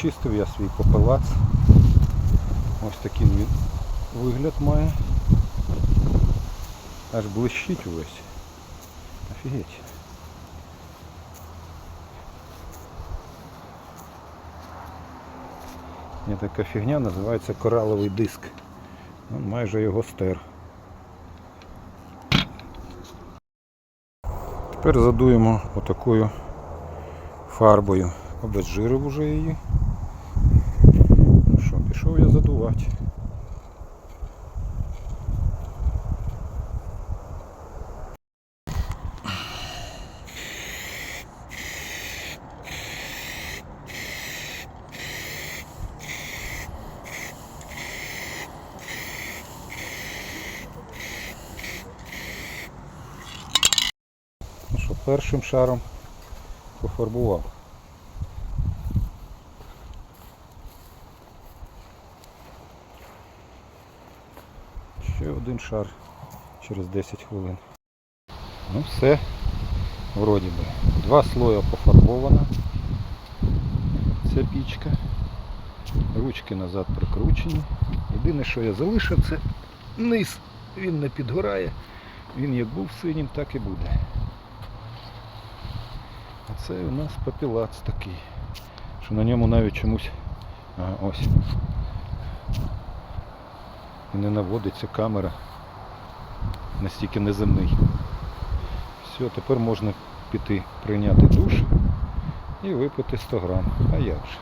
Чистив я свій попелац. Ось такий він вигляд має. Аж блищить увесь. Офігеть. Є така фігня, називається кораловий диск. Он майже його стер. Тепер задуємо отакою фарбою. Обезжирив уже її. Пішов я задувати. Першим шаром пофарбував. Ще один шар через 10 хвилин. Ну все, вроді би. Два слоя пофарбовано. Ця пічка. Ручки назад прикручені. Єдине, що я залишив, це низ. Він не підгорає. Він як був синім, так і буде. А це у нас папілац такий. Що на ньому навіть чомусь. Ага, ось. І не наводиться камера. Настільки неземний. Все, тепер можна піти прийняти душ і випити 100 грам. А як же?